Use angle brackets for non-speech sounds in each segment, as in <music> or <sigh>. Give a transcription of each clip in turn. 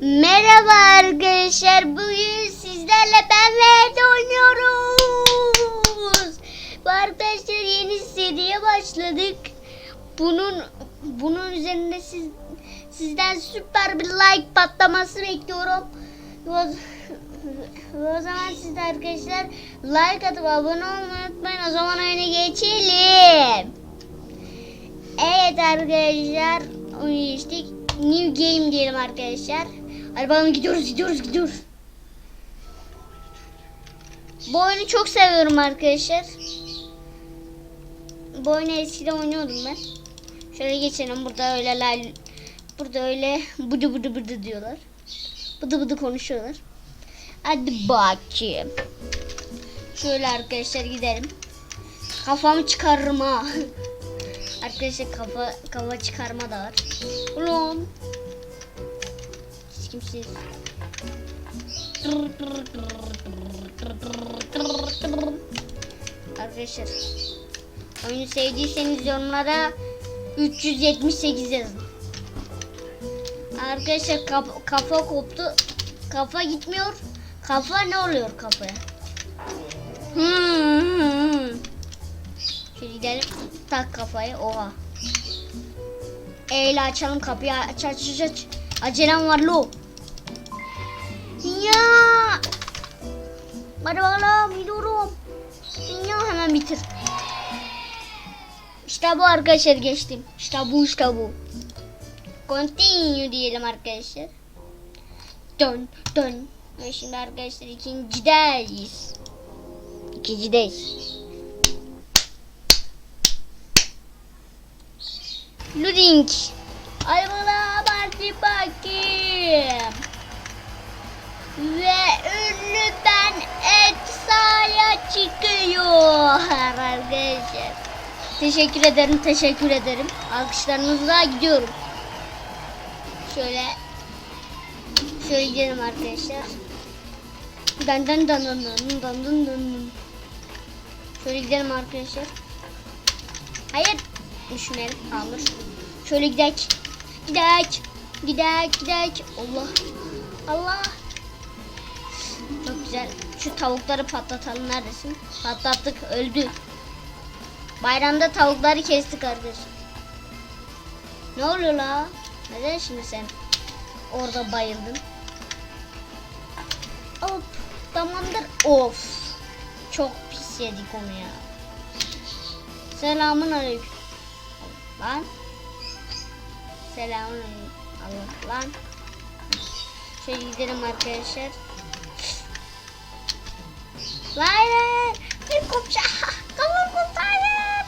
Merhaba arkadaşlar. Bugün sizlerle ben ve oynuyoruz. Bu arkadaşlar yeni seriye başladık. Bunun bunun üzerinde siz sizden süper bir like patlaması bekliyorum. O, o zaman siz arkadaşlar like atıp abone olmayı unutmayın. O zaman oyuna geçelim. Evet arkadaşlar oyunu geçtik. New game diyelim arkadaşlar. Bakalım gidiyoruz gidiyoruz gidiyoruz. Bu oyunu çok seviyorum arkadaşlar. Bu oyunu eskiden oynuyordum ben. Şöyle geçelim burada öyle lal, burada öyle bıdı bıdı bıdı diyorlar. Bıdı bıdı konuşuyorlar. Hadi bakayım. Şöyle arkadaşlar gidelim. Kafamı çıkarırım ha. <laughs> Arkadaşlar kafa kafa çıkarma da var. Ulan. Siz kimsiniz? Arkadaşlar oyunu sevdiyseniz yorumlara 378 yazın. Arkadaşlar kaf- kafa koptu. Kafa gitmiyor. Kafa ne oluyor kafaya? Hmm. Şöyle gidelim. Tak kafayı. Oha. Eyle açalım kapıyı. Aç aç aç aç. Acelem var lo. Ya. Hadi bakalım gidiyorum. Ya hemen bitir. İşte bu arkadaşlar geçtim. İşte bu işte bu. Continue diyelim arkadaşlar. Dön dön. Ve şimdi arkadaşlar ikincideyiz. İkincideyiz. Loading. Hadi bana parti bakayım. Ve ünlü ben Eksa'ya çıkıyor arkadaşlar. Teşekkür ederim, teşekkür ederim. Alkışlarınızla gidiyorum. Şöyle şöyle gidelim arkadaşlar. Dan dan dan dan dan. Şöyle gidelim arkadaşlar. Hayır. Düşmeyelim. Alır. Şöyle gidek. Gidek. Gidek gidek. Allah. Allah. Güzel. Şu tavukları patlatalım. Neredesin? Patlattık. Öldü. Bayramda tavukları kestik arkadaşlar. Ne oluyor la? Neden şimdi sen orada bayıldın? Hop. Tamamdır. Of. Çok pis yedik onu ya. Selamun aleyküm. Lan. Selamun aleyküm. Allah lan. Şöyle gidelim arkadaşlar. Hayır. Bir kopça. Kavur. Hayır.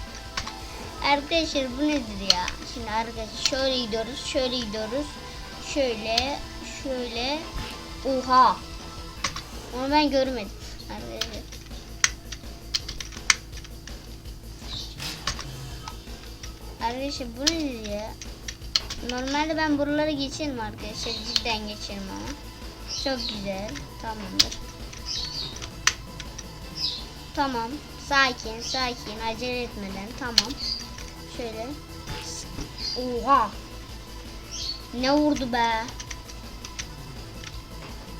Arkadaşlar bu nedir ya? Şimdi arkadaşlar şöyle gidiyoruz. Şöyle gidiyoruz. Şöyle. Şöyle. Oha. Onu ben görmedim. Arkadaşlar. Arkadaşlar bu nedir ya? Normalde ben buraları geçerim arkadaşlar. Cidden geçerim ama. Çok güzel. Tamamdır. Tamam. Sakin sakin. Acele etmeden. Tamam. Şöyle. Oha. Ne vurdu be?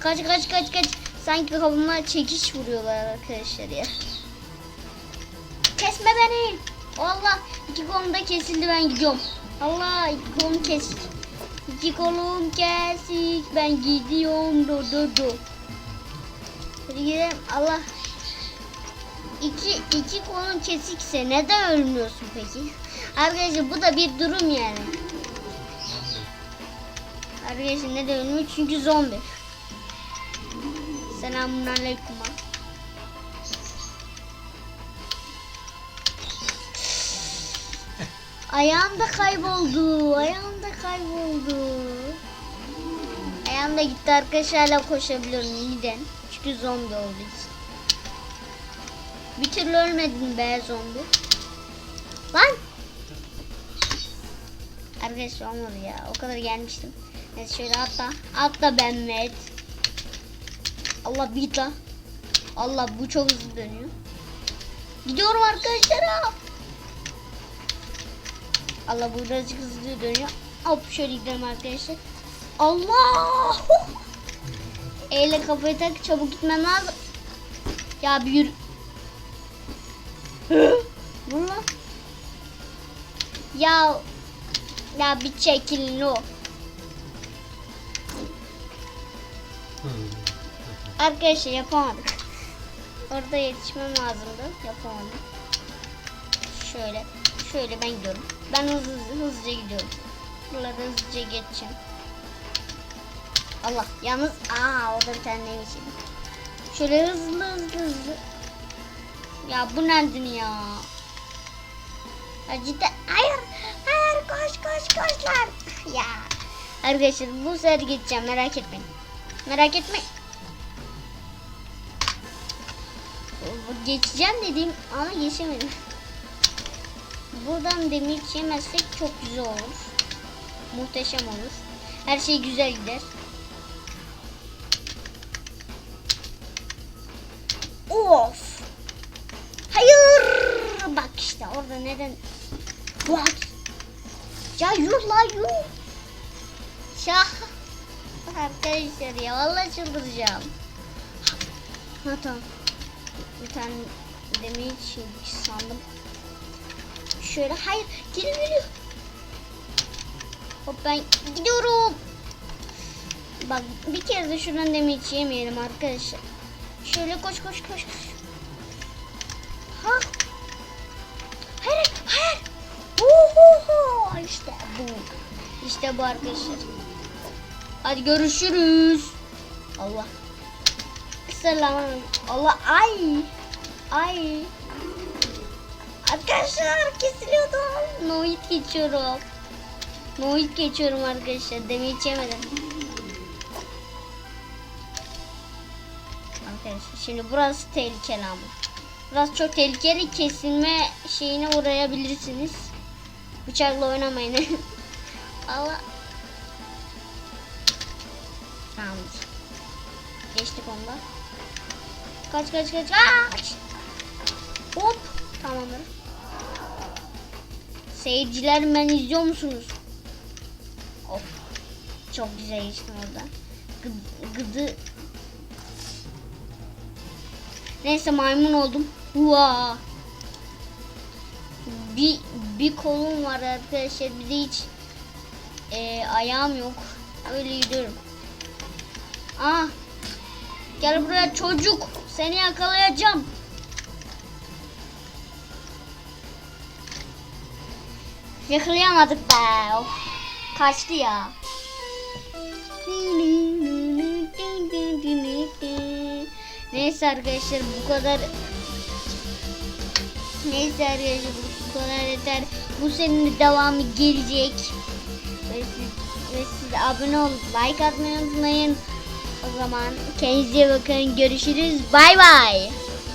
Kaç kaç kaç kaç. Sanki kafama çekiş vuruyorlar arkadaşlar ya. Kesme beni. Allah iki kolum da kesildi ben gidiyorum. Allah iki kolum kesik. İki kolum kesik ben gidiyorum do do do. Hadi gidelim Allah. İki, iki kolun kesikse neden ölmüyorsun peki? Arkadaşlar bu da bir durum yani. Arkadaşlar neden ölmüyor? Çünkü zombi. Selamun aleyküm. Ayağım da kayboldu. Ayağım da kayboldu. Ayağım da gitti arkadaşlar hala koşabiliyorum. Neden? Çünkü zombi olduğu için. Bir türlü ölmedin be zombi. Lan! Arkadaşlar olmadı ya. O kadar gelmiştim. Neyse şöyle atla. Atla ben Met. Allah bir la. Allah bu çok hızlı dönüyor. Gidiyorum arkadaşlar. Allah bu birazcık hızlı dönüyor. Hop şöyle gidelim arkadaşlar. Allah! <laughs> Eyle kafayı tak çabuk gitmem lazım. Ya bir yürü. <laughs> Lan. Ya ya bir çekilin o. Arkadaşlar yapamadık. Orada yetişmem lazımdı. Yapamadım. Şöyle. Şöyle ben gidiyorum. Ben hızlı hızlı hızlıca gidiyorum. Buraları hızlıca geçeceğim. Allah yalnız aa orada bir tane neymiş yedi. Şöyle hızlı hızlı hızlı. Ya bu nedir ya? Ya cidden hayır hayır koş koş koş lan. <laughs> Ya arkadaşlar bu sefer geçeceğim merak etmeyin. Merak etmeyin. Geçeceğim dediğim ama geçemedim. Buradan demir yemezsek çok güzel olur. Muhteşem olur. Her şey güzel gider. Of. Hayır. Bak işte orada neden? Bak. Ya yuh la yuh. Şah. Arkadaşlar ya vallahi çıldıracağım. Ha tamam. Bir tane demir çelik sandım. Şöyle hayır geliyor geliyor. Hop ben gidiyorum. Bak bir kere de şuradan demir yemeyelim arkadaşlar. Şöyle koş koş koş koş. Ha. Hayır hayır. Uhuhu. İşte bu. İşte bu arkadaşlar. Hadi görüşürüz. Allah. Selam. Allah ay. Ay. Arkadaşlar kesiliyordum. Noit geçiyorum. Noit geçiyorum arkadaşlar. Demi içemedim. Arkadaşlar şimdi burası tehlikeli ama. Burası çok tehlikeli. Kesilme şeyine uğrayabilirsiniz. Bıçakla oynamayın. <laughs> Allah. Tamamdır. Geçtik onda. Kaç kaç kaç kaç. Hop. Tamamdır. Seyirciler ben izliyor musunuz? Of. Çok güzel geçtim orada. Gı- gıdı. Neyse maymun oldum. Hua. Bir, bir kolum var arkadaşlar. Bir de hiç e, ayağım yok. Öyle gidiyorum. Ah. Gel buraya çocuk. Seni yakalayacağım. Yakalayamadık be. Of. Kaçtı ya. Neyse arkadaşlar bu kadar Neyse arkadaşlar bu kadar yeter. Bu serinin devamı gelecek. Ve siz, ve siz abone olup like atmayı unutmayın. O zaman kendinize bakın. Görüşürüz. Bay bay.